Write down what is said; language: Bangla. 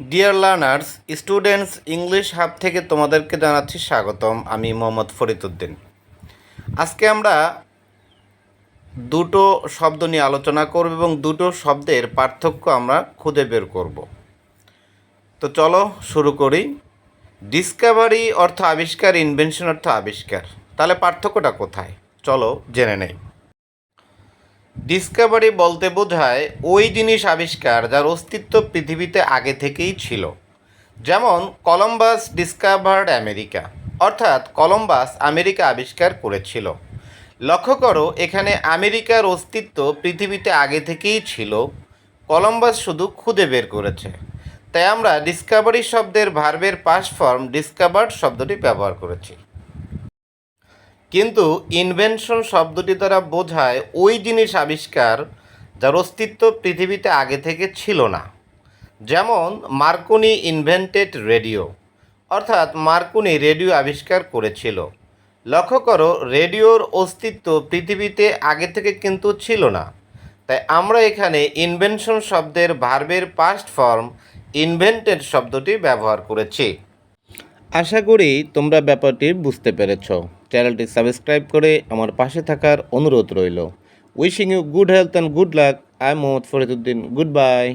Dear learners students English hub থেকে তোমাদেরকে জানাচ্ছি স্বাগতম। আমি মোহাম্মদ ফরিদুদ্দিন আজকে আমরা দুটো শব্দ নিয়ে আলোচনা করব এবং দুটো শব্দের পার্থক্য আমরা খুঁজে বের করব। তো চলো শুরু করি। ডিসকাভারি অর্থ আবিষ্কার ইনভেনশন অর্থ আবিষ্কার। তাহলে পার্থক্যটা কোথায়? চলো জেনে নেই। ডিসকাভারি বলতে বোঝায় ওই জিনিস আবিষ্কার যার অস্তিত্ব পৃথিবীতে আগে থেকেই ছিল। যেমন কলম্বাস ডিসকাভার্ড আমেরিকা অর্থাৎ কলম্বাস আমেরিকা আবিষ্কার করেছিল। লক্ষ্য করো, এখানে আমেরিকার অস্তিত্ব পৃথিবীতে আগে থেকেই ছিল। কলম্বাস শুধু খুঁজে বের করেছে। তাই আমরা ডিসকাভারি শব্দের ভার্বের পাস ফর্ম ডিসকাভার্ড শব্দটি ব্যবহার করেছি। কিন্তু ইনভেনশন শব্দটি দ্বারা বোঝায় ওই জিনিস আবিষ্কার যার অস্তিত্ব পৃথিবীতে আগে থেকে ছিল না। যেমন, মার্কুনি ইনভেন্টেড রেডিও অর্থাৎ মার্কুনি রেডিও আবিষ্কার করেছিল। লক্ষ্য করো রেডিওর অস্তিত্ব পৃথিবীতে আগে থেকে কিন্তু ছিল না। তাই আমরা এখানে ইনভেনশন শব্দের ভার্বের পাস্ট ফর্ম ইনভেন্টেড শব্দটি ব্যবহার করেছি। আশা করি তোমরা ব্যাপারটি বুঝতে পেরেছ। চ্যানেলটি সাবস্ক্রাইব করে আমার পাশে থাকার অনুরোধ রইল। Wishing you good health and good luck. I Mohammad Fariduddin goodbye.